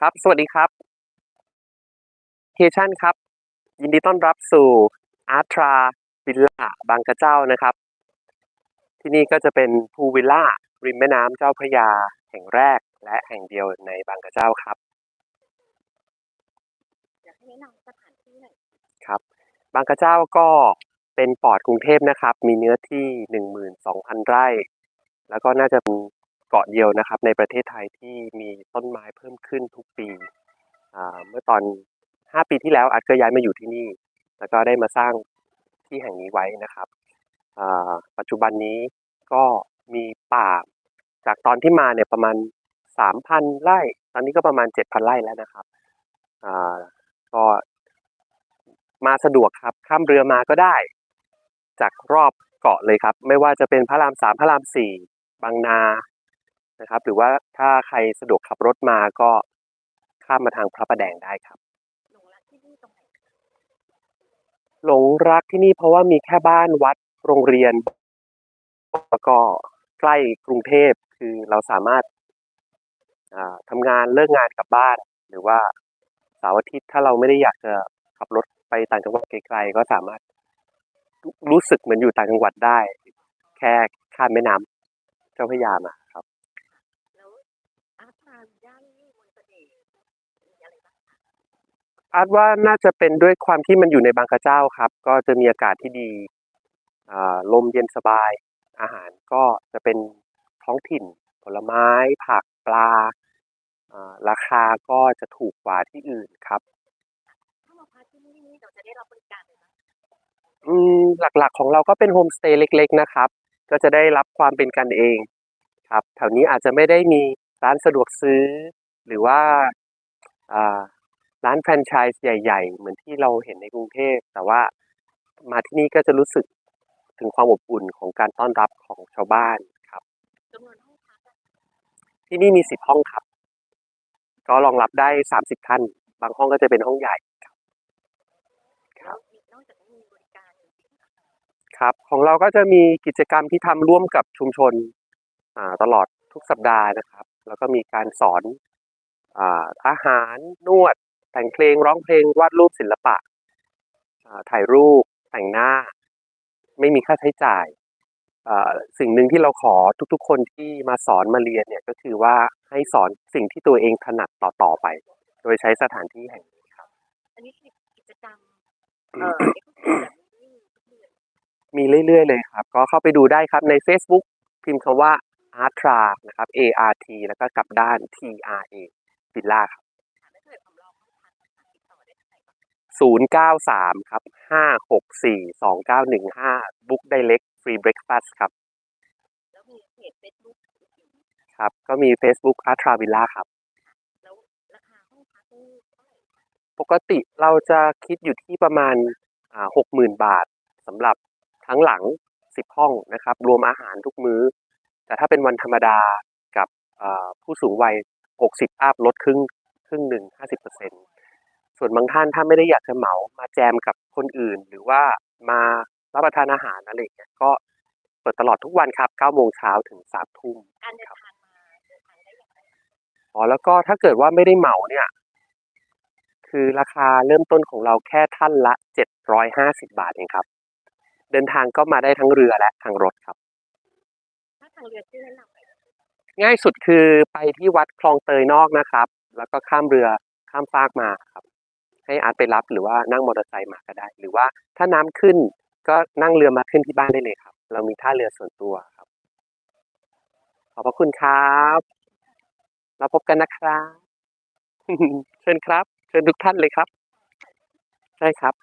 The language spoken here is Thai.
ครับ สวัสดีครับเฮชันครับ ยินดีต้อนรับสู่อาร์ทราวิลล่าบางกระเจ้านะครับ ที่นี่ก็จะเป็นพูวิลล่าริมแม่น้ำเจ้าพระยา แห่งแรกและแห่งเดียวในบางกระเจ้าครับอยากให้นำสถานที่หน่อยครับ บางกระเจ้าก็เป็นปอดกรุงเทพนะครับ มีเนื้อที่ 12,000 ไร่ แล้วก็น่าจะเป็น เกาะเดียวนะครับ ในประเทศไทยที่มีต้นไม้เพิ่มขึ้นทุกปีเมื่อตอน 5 ปีที่แล้วอาร์ตก็ย้ายมาอยู่ที่นี่ แล้วก็ได้มาสร้างที่แห่งนี้ไว้นะครับปัจจุบันนี้ก็มีป่าจากตอนที่มาเนี่ยประมาณ 3,000 ไร่ ตอนนี้ก็ประมาณ 7,000 ไร่แล้วนะครับก็มาสะดวกครับ ข้ามเรือมาก็ได้ จากรอบเกาะเลยครับ ไม่ว่าจะเป็นพระรามสามพระรามสี่บางนา นะครับ หรือว่าถ้าใครสะดวกขับรถมาก็ข้ามมาทางพระประแดงได้ครับหลงรักที่นี่ตรงไหนหลงรักที่นี่เพราะว่ามีแค่บ้านวัดโรงเรียนแล้วก็ใกล้กรุงเทพคือเราสามารถอ่าทำงานเลิกงานกลับบ้าน หรือว่าเสาร์อาทิตย์ถ้าเราไม่ได้อยากจะขับรถไปต่างจังหวัดไกลๆก็สามารถรู้สึกเหมือนอยู่ต่างจังหวัดได้ แค่ข้ามแม่น้ำเจ้าพระยามาาร์ตาย่านนี่มนต์เสน่ห์มีอะไรบ้างคะอาจว่าน่าจะเป็นด้วยความที่มันอยู่ในบางกระเจ้าครับ ก็จะมีอากาศที่ดีอ่าลมเย็นสบาย อาหารก็จะเป็นท้องถิ่น ผลไม้ผักปลาอ่าราคาก็จะถูกกว่าที่อื่นครับ ถ้ามาพักที่นี่นี่เราจะได้รับบริการเลยไหมอืมหลักๆของเราก็เป็นโฮมสเตย์เล็ก ๆ นะครับ ก็จะได้รับความเป็นกันเอง ครับ แถวนี้อาจจะไม่ได้มี ร้านสะดวกซื้อ หรือว่าร้านแฟรนไชส์ใหญ่ ๆ เหมือนที่เราเห็นในกรุงเทพ แต่ว่ามาที่นี่ก็จะรู้สึกถึงความอบอุ่นของการต้อนรับของชาวบ้านครับจำนวนห้องพักที่นี่มีสิบห้องครับ ก็รองรับได้สามสิบท่าน บางห้องก็จะเป็นห้องใหญ่แล้วมีนอกจากนี้มีบริการอื่นๆนะครับ ของเราก็จะมีกิจกรรมที่ทำร่วมกับชุมชนอ่าตลอดทุกสัปดาห์นะครับ แล้วก็มีการสอนอ่าอาหารนวด แต่งเพลงร้องเพลงวาดรูปศิลปะอ่าถ่ายรูปแต่งหน้า ไม่มีค่าใช้จ่ายอ่าสิ่งหนึ่งที่เราขอทุกๆ คนที่มาสอนมาเรียนเนี่ยก็คือว่าให้สอนสิ่งที่ตัวเองถนัดต่อๆไป โดยใช้สถานที่แห่งนี้ครับ อันนี้คือกิจกรรมเอ่อเอ็กซ์คลูซีฟแบบนี้ทุกเดือนมีเรื่อยๆเลยครับ ก็เข้าไปดูได้ครับใน Facebook พิมพ์คำว่า Artra นะครับ A R T แล้วก็กลับด้าน T R A วิลล่าครับค่ะถ้าเกิดผมลองห้องพักนะคะติดต่อได้าหนบ้าง093ครับ564 2915 Book Direct Free Breakfast ครับ แล้วมีเพจเฟซบุ๊กครับ ก็มี Facebook Artra Villa ครับ แล้วราคาห้องพักนี่เท่าไหร่คะปกติเราจะคิดอยู่ที่ประมาณอ่า60,000บาทสำหรับทั้งหลัง10ห้องนะครับ รวมอาหารทุกมื้อ แต่ถ้าเป็นวันธรรมดากับอ่าผู้สูงวัย 60 อัพลดครึ่งครึ่งหนึ่ง50%ส่วนบางท่านถ้าไม่ได้อยากจะเหมามาแจมกับคนอื่น หรือว่ามารับประทานอาหารอะไรอย่างเงี้ยก็เปิดตลอดทุกวันครับ9โมงเช้าถึง3ทุ่มการเดินทางมาเดินทางได้อย่างไรอ๋อแล้วก็ถ้าเกิดว่าไม่ได้เหมาเนี่ย คือราคาเริ่มต้นของเราแค่ท่านละ 750 บาทเองครับ เดินทางก็มาได้ทั้งเรือและทางรถครับถ้า ทางเรือที่แนะนำไปง่ายสุดคือไปที่วัดคลองเตยนอกนะครับ แล้วก็ข้ามเรือข้ามฟากมาครับ ให้อาร์ตไปรับหรือว่านั่งมอเตอร์ไซค์มาก็ได้ หรือว่าถ้าน้ำขึ้นก็นั่งเรือมาขึ้นที่บ้านได้เลยครับ เรามีท่าเรือส่วนตัวครับ ขอบพระคุณครับเราพบกันนะครับเชิญครับ เชิญทุกท่านเลยครับ ใช่ครับ